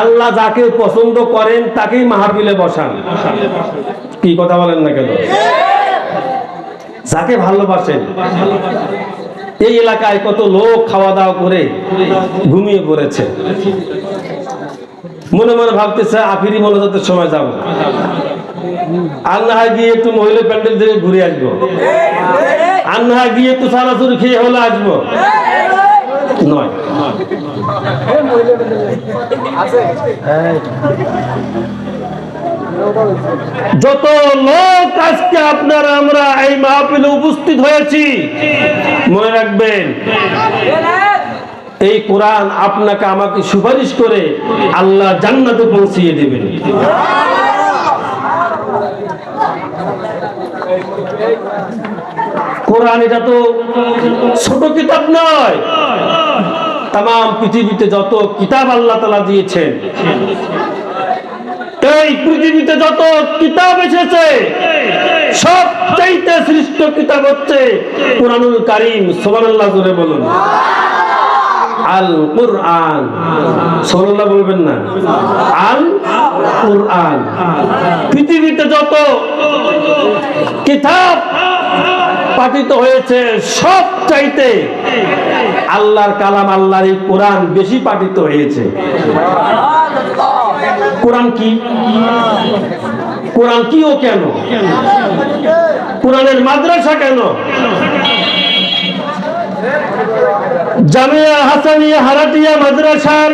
আল্লাহ যাকে পছন্দ করেন, তাকেই মাহফিলে বসান। কি কথা বলেন না কেন? যাকে ভালোবাসেন। এই এলাকায় কত লোক খাওয়া দাওয়া করে ঘুমিয়ে পড়েছে। মনে মনে ভাবতেছে, আফিরি মনোজাতের সময় যাব। হয় গিয়ে একটু মহিলা প্যান্ডেল থেকে ঘুরে আসব। হয় গিয়ে একটু সারাসুরি খেয়ে হলে আসব। যত লোক আজকে আপনারা আমরা এই মাহফিলে উপস্থিত হয়েছি, মনে রাখবেন, এই কোরআন আপনাকে আমাকে সুপারিশ করে আল্লাহ জান্নাতে পৌঁছিয়ে দেবেন। কোরআন এটা তো ছোট কিতাব নয়। তাম পৃথিবীতে যত কিতাব আল্লাহ তালা দিয়েছেন, এই পৃথিবীতে যত কিতাব এসেছে, সব চাইতে সৃষ্ট কিতাব হচ্ছে কোরআনুল কারিম সোমানাল্লাহ জুড়ে বলুন। আল কুরআন সোমানাল্লাহ বলবেন না? আল কুরআন পৃথিবীতে যত কিতাব পাঠিত হয়েছে সব চাইতে আল্লাহর কালাম, আল্লাহর এই কোরআন বেশি পাঠিত হয়েছে। কোরআন কি? কোরআন কি ও কেন? কোরআনের মাদ্রাসা কেন? জামিয়া হাসানিয়া হারাটিয়া মাদ্রাসার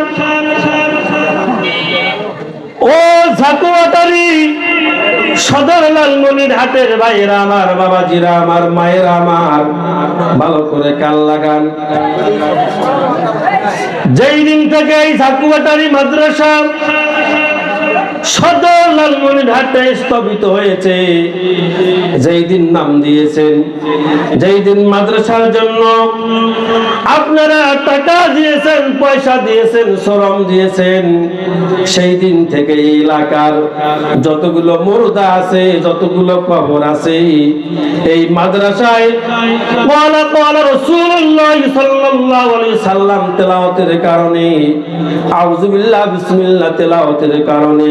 ও ঝাকুয়াটারি সদর লালমনির হাটের ভাইয়েরা আমার বাবাজিরা, আমার মায়েরা, আমার ভালো করে কাল লাগান। যেই দিন থেকে এই ঝাকুয়াটারি মাদ্রাসা সদর লালমনির হাটে স্থপিত হয়েছে। যেই দিন নাম দিয়েছেন, যেই দিন মাদ্রাসার জন্য আপনারা টাকা দিয়েছেন, পয়সা দিয়েছেন, শ্রম দিয়েছেন, সেই দিন থেকে এলাকার যতগুলো মুর্দা আছে, যতগুলো কবর আছে, এই মাদ্রাসায় রাসূলুল্লাহ সাল্লাল্লাহু আলাইহি সাল্লাম তেলাওয়াতের কারণে আউযু বিল্লাহ বিসমিল্লাহ তেলাওয়াতের কারণে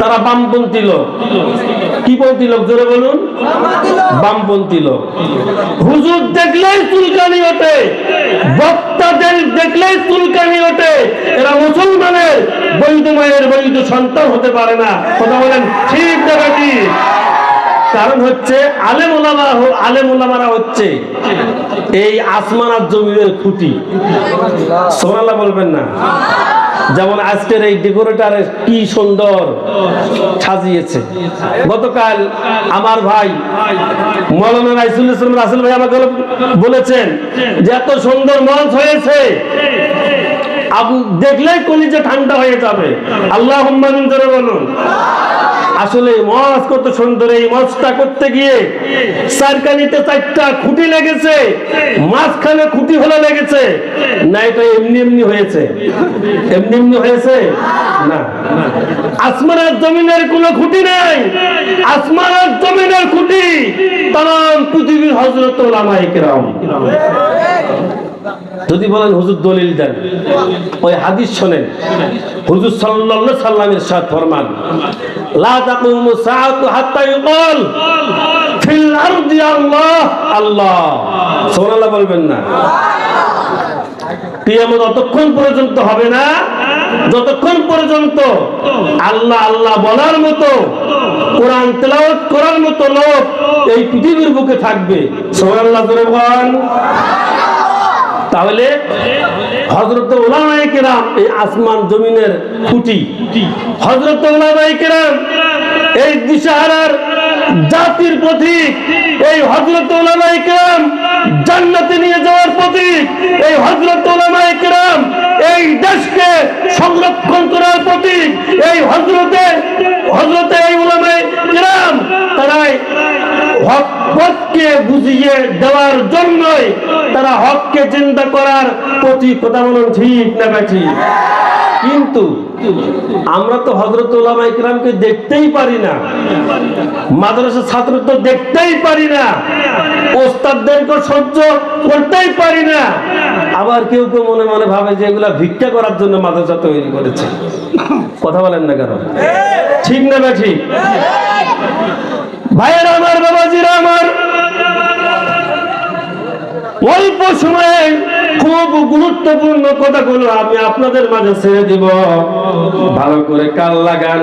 তারা বামপন্থী লোক। কি পন্থী লোক, জোরে বলুন। বামপন্থী লোক। হুজুর দেখলেই চুলকানি ওঠে। বক্তাদের দেখলেই চুলকানি ওঠে। এরা মুসলমানের বৈধ মায়ের বৈধ সন্তান হতে পারে না। কথা বলেন ঠিক কি? কারণ হচ্ছে আলেম ওলামা আলেম ওলামারা হচ্ছে এই আসমান আর জমিনের খুঁটি। সোনাল্লাহ বলবেন না? যেমন আজকের এই ডেকোরেটার কি সুন্দর সাজিয়েছে। গতকাল আমার ভাই মৌলানা রাইসুল ইসলাম রাসুল ভাই আমাকে বলেছেন যে এত সুন্দর মঞ্চ হয়েছে। আপনি দেখলেই কলিজে ঠান্ডা হয়ে যাবে। আল্লাহ ধরে বলুন। আসলে মজ কত সুন্দর, এই মজটা করতে গিয়ে সারকানিতে চারটা খুঁটি লেগেছে, মাঝখানে খুঁটি হলে লেগেছে। না, এটা এমনি এমনি হয়েছে। এমনি এমনি হয়েছে? না আসমানের জমিনের কোনো খুঁটি নেই। আসমানের জমিনের খুঁটি তাম পৃথিবীর হজরত ওলামায়ে কেরাম। যদি বলেন হুজুর দলিল দেন, ওই হাদিস শোনেন। হুজুর সাল্লাল্লাহু সাল্লামের সাথ ফরমান না। কিয়ামত অতক্ষণ পর্যন্ত হবে না, যতক্ষণ পর্যন্ত আল্লাহ আল্লাহ বলার মতো, কোরআন করার মতো লোক এই পৃথিবীর বুকে থাকবে। সুবহানাল্লাহ তাহলে হজরত কেরাম এই আসমান জমিনের খুঁটি হজরত কেরাম এই দিশাহারার জাতির পথিক এই হজরত ওলামা ইকরাম জান্নাতে নিয়ে যাওয়ার প্রতীক, এই হজরত ওলামা ইকরাম এই দেশকে সংরক্ষণ করার প্রতীক, এই হজরতে হজরতে এই ওলামা ইকরাম তারাই হক বুঝিয়ে দেওয়ার জন্যই তারা হককে চিন্তা করার প্রতি কথা বলুন ঠিক না বেঠি কিন্তু আমরা তো হজরত ওলামা ইকরামকে দেখতেই পারি না। মাদ্রাসার ছাত্র তো দেখতেই পারি না। ওস্তাদদেরকে সহ্য করতেই পারি না। আবার কেউ কেউ মনে মনে ভাবে যে এগুলা ভিক্ষা করার জন্য মাদ্রাসা তৈরি করেছে। কথা বলেন না কেন? ঠিক না না ঠিক? ভাইয়ের আমার, বাবাজিরা আমার। অল্প সময়ে খুব গুরুত্বপূর্ণ কথাগুলো আমি আপনাদের মাঝে ছেড়ে দিব। ভালো করে কাল লাগান।